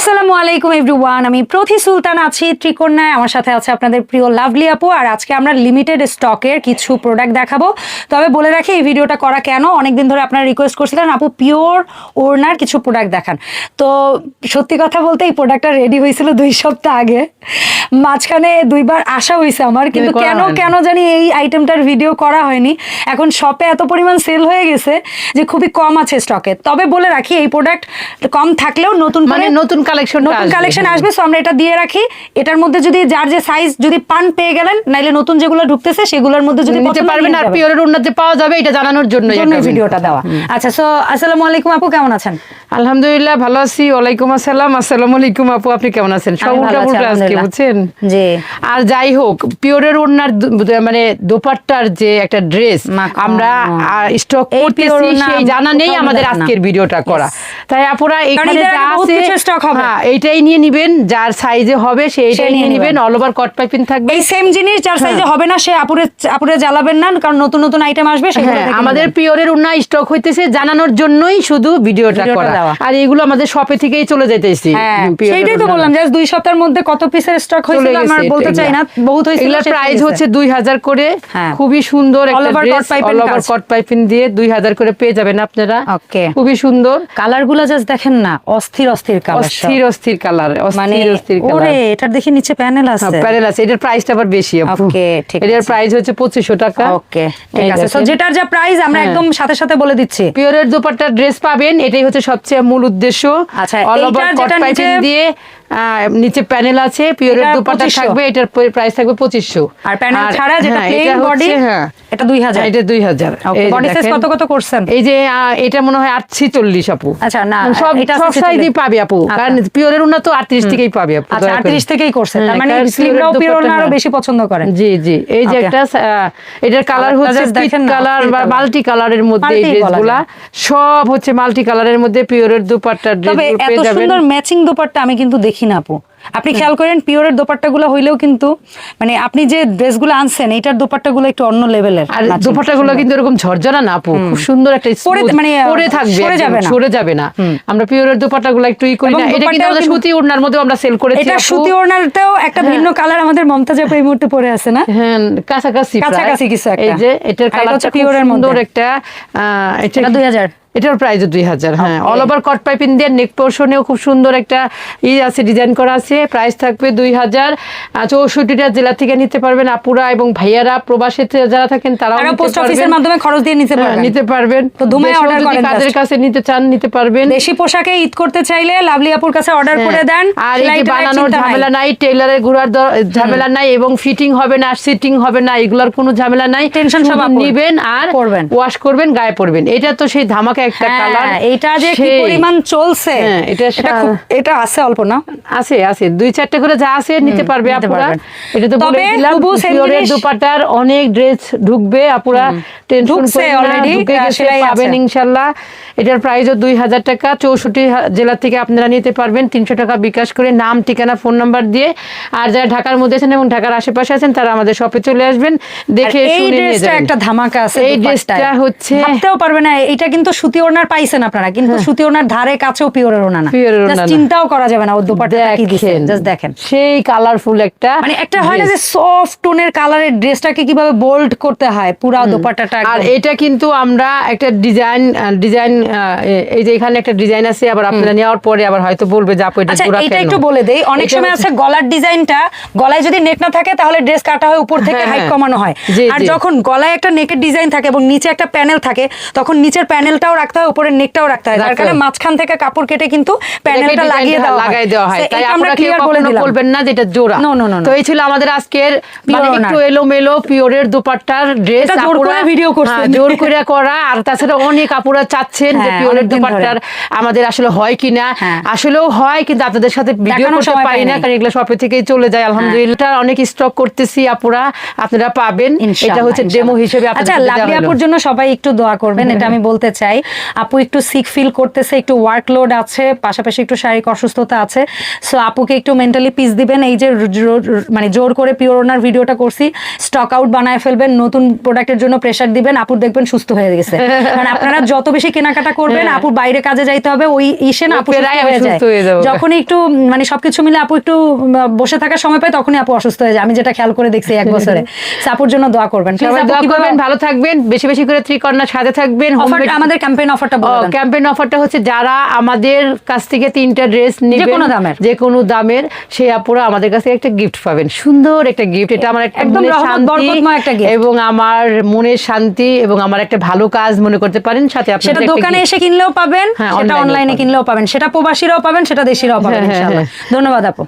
আসসালামু আলাইকুম এভরিওয়ান আমি প্রতি সুলতান আছি ত্রিকোণায়। আমার সাথে আছে আপনাদের প্রিয় লাভলি আপু আর আজকে আমরা লিমিটেড স্টকের কিছু প্রোডাক্ট দেখাবো। তবে বলে রাখি এই ভিডিওটা করা কেন? অনেকদিন ধরে আপনারা রিকোয়েস্ট করছিলেন আপু পিওর ওড়নার কিছু প্রোডাক্ট দেখান। তো সত্যি কথা বলতে এই প্রোডাক্টটা রেডি হয়েছিল দুই সপ্তাহ আগে। মাঝখানে দুইবার আসা হয়েছে আমার কিন্তু কেন কেন জানি এই আইটেমটার ভিডিও করা হয়নি। এখন শপে এত পরিমাণ সেল হয়ে গেছে যে খুবই কম আছে স্টকে তবে বলে রাখি এই প্রোডাক্ট কম থাকলেও নতুন মানে করে নতুন কালেকশন নতুন কালেকশন আসবে সো আমরা এটা দিয়ে রাখি। এটার মধ্যে যদি যার যে সাইজ যদি পান পেয়ে গেলেন নাইলে নতুন যেগুলো ঢুকতেছে সেগুলোর মধ্যে যদি নিতে পারবেন আর। পিওরের উন্নত পাওয়া যাবে এটা জানানোর জন্য ভিডিওটা দেওয়া। আচ্ছা সো আসসালামু আলাইকুম আপু কেমন আছেন? আলহামদুলিল্লাহ ভালো আছি। ওয়ালাইকুম আসসালাম। আসসালামু আলাইকুম আপু আপনি কেমন আছেন? সব আমি ভালো উল্টা আছি, পুল্টা আজকে বুঝছেন? জি। আর যাই হোক পিওরের ওড়নার দু- মানে দোপাট্টার যে একটা ড্রেস আমরা স্টক করতেছি সেই জানা নেই আমাদের আজকের ভিডিওটা করা। তাই আপুরা এখানে যা আছে stock হবে। হ্যাঁ এইটাই নিয়ে নিবেন যার সাইজে হবে সেইটাই সেই নিয়ে নিবেন। অল ওভার কট পাইপিং থাকবে। এই সেম জিনিস যার হ্যাঁ। সাইজে হবে না সে আপুরে আপুরে জ্বালাবেন না কারণ নতুন নতুন আইটেম আসবে সেগুলো হ্যাঁ আমাদের পিওরের উন্না স্টক হইতেছে জানানোর জন্যই শুধু ভিডিওটা করা। দেওয়া। আর এগুলো আমাদের শপে থেকেই চলে যাইতেছি। হ্যাঁ সেইটাই তো বললাম জাস্ট দুই সপ্তাহের মধ্যে কত পিসের স্টক হয়েছিল আমার বলতে চাই না। বহুত হয়েছিল প্রাইস হচ্ছে দুই হাজার করে। হ্যাঁ। খুবই সুন্দর একটা ড্রেস অল ওভার কট পাইপিং দিয়ে দুই হাজার করে পেয়ে যাবেন আপনারা। Okay. খুবই সুন্দর। কালারগুলা জাস্ট দেখেন না অস্থির অস্থির কালার অস্থির অস্থির কালার মানে অস্থির অস্থির ওরে এটার দেখি নিচে প্যানেল আছে। প্যারেল আছে এটার প্রাইসটা আবার বেশি Okay, ঠিক এটার প্রাইস হচ্ছে পঁচিশশো টাকা। ওকে ঠিক আছে। সো যেটার যা প্রাইস আমরা হ্যাঁ। একদম সাথে সাথে বলে দিচ্ছি। পিওরের দোপাট্টা ড্রেস পাবেন এটাই হচ্ছে সবচেয়ে মূল উদ্দেশ্য অল ওভার কট পাইপিং দিয়ে নিচে প্যানেল আছে পিওরের এটা 2500 থাকবে এটার প্রাইস থাকবে পঁচিশশো। আর প্যানেল ছাড়া যেটা প্লেন বডি হ্যাঁ। এটা 2000 এটা দুই হাজার। বডি সাইজ কত কত করছেন? এই যে এটা মনে হয় আটশি চল্লিশ আপু। আচ্ছা, না, সব সব সাইজই পাবে আপু। আচ্ছা। কারণ পিওরের উন্নত আটত্রিশ থেকেই পাবে আপু আচ্ছা 38 থেকেই করছেন। তার হ্যাঁ, মানে স্লিমরাও পিওর আরও হ্যাঁ। বেশি পছন্দ করেন। জি জি। এই যে একটা এটার কালার হচ্ছে কালার বা মাল্টি কালারের মধ্যে এই ড্রেসগুলা সব হচ্ছে মাল্টি কালারের মধ্যে পিওরের দুপাট্টা ড্রেস তবে এত সুন্দর ম্যাচিং দোপাট্টা আমি কিন্তু দেখি না আপু আপনি খেয়াল করেন পিওরের দোপাট্টাগুলো হইলেও কিন্তু মানে আপনি যে ড্রেসগুলো আনছেন এইটার দোপাট্টাগুলো একটু অন্য লেভেলের আর দুপাট্টা গুলো কিন্তু এরকম ঝরঝরা না আপু। খুব সুন্দর একটা পরে- মানে, পরে থাকবে সরে যাবে না। সরে যাবে না। আমরা পিওরের দুপাট্টা গুলো একটু ই করি না। এটা কিন্তু আমাদের সুতি ওড়নার মধ্যে আমরা সেল করেছি এটা সুতি ওড়নাতেও একটা ভিন্ন কালার আমাদের মমতাজ আপু এই মুহূর্তে পরে আছে না? হ্যাঁ কাছাকাছি প্রায়। কাছাকাছি কিছু একটা। এই যে এটার কালারটা এর সুন্দর একটা এটা এটা 2000 এটার প্রাইস দুই হাজার হ্যাঁ। অল ওভার কট পাইপিং দিয়ে নেক পোর্শনেও খুব সুন্দর একটা ই আছে ডিজাইন করা আছে। প্রাইস থাকবে দুই হাজার চৌষট্টিটা জেলা থেকে নিতে পারবেন আপুরা এবং ভাইয়ারা প্রবাসীতে যারা থাকেন তারাও তারা পোস্ট অফিসের মাধ্যমে খরচ দিয়ে নিতে হ্যাঁ, পারবেন। নিতে পারবেন। তো ধুমায় দেশেও করেন কাদের কাছে নিতে চান নিতে পারবেন। দেশি পোশাকে ঈদ করতে চাইলে লাভলি আপুর কাছে অর্ডার হ্যাঁ। করে দেন। আর এই বানানোর ঝামেলা নাই টেইলারের ঘোরার ঝামেলা নাই এবং ফিটিং হবে না সিটিং হবে না এগুলার কোনো ঝামেলা নাই। Tension সব নিবেন আর পরবেন। ওয়াশ করবেন গায়ে পরবেন। এটা তো সেই ধামাকা একটা হ্যাঁ, কালার এটা যে কি পরিমাণ চলছে হ্যাঁ, এটা এটা এটা আছে অল্প না? আছে আছে। দুই চারটে করে যা আছে নিতে পারবে আপুরা। এটা তো বলে দিলাম পিওরের দুপাটার অনেক ড্রেস ঢুকবে আপুরা। টেনশন ঢুকে গেছে সেলাই পাবেন আছে। ইনশাল্লাহ। এটার প্রাইসও দুই হাজার টাকা। চৌষট্টি জেলা থেকে আপনারা নিতে পারবেন। তিনশো টাকা বিকাশ করে নাম ঠিকানা ফোন নাম্বার দিয়ে। আর যারা ঢাকার মধ্যে আছেন এবং ঢাকার আশেপাশে আছেন তারা আমাদের শপে চলে আসবেন। দেখে শুনে নিয়ে ড্রেসটা যাবেন। একটা ধামাকা আছে এই ড্রেসটা হচ্ছে ভাবতেও পারবে না এটা কিন্তু সুতি ওড়নার পাইছেন আপনারা কিন্তু সুতি ওনার ধারে কাছেও পিওরের ওড়না না। চিন্তাও করা যাবে না ও দোপাট্টাটা কি দিছে। দেখেন। জাস্ট দেখেন। সেই কালারফুল একটা মানে একটা হয় না যে সফট টোনের কালারের ড্রেসটাকে কীভাবে বোল্ড করতে হয় পুরা দোপাট্টাটা আর এটা কিন্তু আমরা একটা ডিজাইন ডিজাইন এই যে এখানে একটা ডিজাইন আছে আবার আপনারা নেওয়ার পরে আবার হয়তো বলবে যে আপু এটা আচ্ছা এটা একটু বলে দেই। অনেক সময় আছে গলার ডিজাইনটা গলায় যদি নেক না থাকে তাহলে ড্রেস কাটা হয় উপর থেকে হ্যাঁ, হাইট হ্যাঁ। কমানো হয়। আর যখন গলায় একটা নেকের ডিজাইন থাকে এবং নিচে একটা প্যানেল থাকে তখন নিচের প্যানেলটাও রাখতে হয় উপরের নেকটাও রাখতে হয়। তার কারণে মাঝখান থেকে কাপড় কেটে কিন্তু প্যানেলটা লাগিয়ে দেওয়া লাগাই দেওয়া হয়। তাই আমরা ক্লিয়ার বলে দিলাম। বলবেন না যে এটা জোড়া। No, no, no. তো এই ছিল আমাদের আজকের মানে একটু ওনার। এলোমেলো পিওরের দোপাট্টার ড্রেস জোর করে video করছেন। জোর করে করা। আর তাছাড়া অনেক আপুরা চাচ্ছেন যে হ্যাঁ, পিওরের দোপাট্টার আমাদের আসলে হয় কিনা। হ্যাঁ। আসলেও হয় কিন্তু আপনাদের সাথে ভিডিও করতে পারি না কারণ এগুলো শপে থেকেই চলে যায়। আলহামদুলিল্লাহ অনেক স্টক করতেছি আপুরা। আপনারা পাবেন। এটা হচ্ছে ডেমো হিসেবে আচ্ছা লাভলি আপুর জন্য সবাই একটু দোয়া করবেন এটা আমি বলতে চাই। আপু একটু সিক ফিল করতেছে একটু ওয়ার্কলোড আছে পাশাপাশি একটু শারীরিক অসুস্থতা আছে। সো আপু আপুকে একটু মেন্টালি পিস দিবেন। এই যে মানে জোর করে পিওর ওনার ভিডিওটা করছি স্টক আউট বানায় ফেলবেন নতুন প্রোডাক্টের জন্য প্রেশার দিবেন আপুর দেখবেন সুস্থ হয়ে গেছে। কারণ আপনারা যত বেশি কেনাকাটা করবেন হ্যাঁ। আপুর বাইরে কাজে যাইতে হবে ওই ইসে না আপু ওই সুস্থ প্রায় আমি হয়ে যায়। সুস্থ যখনই একটু মানে সবকিছু মিলে আপু একটু বসে থাকার সময় পায় তখনই আপু অসুস্থ হয়ে যায়। আমি যেটা খেয়াল করে দেখছি এক বছরে। আপুর জন্য দোয়া করবেন। দোয়া ভালো থাকবেন বেশি বেশি করে ত্রিকন্যার সাথে থাকবেন আমাদের ক্যাম্পেইন অফারটা বলে ক্যাম্পেইন অফারটা হচ্ছে যারা আমাদের কাছ থেকে তিনটা ড্রেস নেবেন যেকোনো দামের। যে কোনো দামের সেই আপুরা আমাদের কাছে একটা গিফট পাবেন। সুন্দর একটা গিফট এটা আমার একটা একদম শান্তি। এবং আমার মনের শান্তি এবং আমার একটা ভালো কাজ মনে করতে পারেন সাথে আপনি সেটা দোকানে এসে কিনলেও পাবেন হ্যাঁ, সেটা অনলাইনে কিনলেও পাবেন সেটা প্রবাসীরাও পাবেন সেটা দেশিরাও পাবেন হ্যাঁ, হ্যাঁ, ইনশাআল্লাহ। ধন্যবাদ আপু।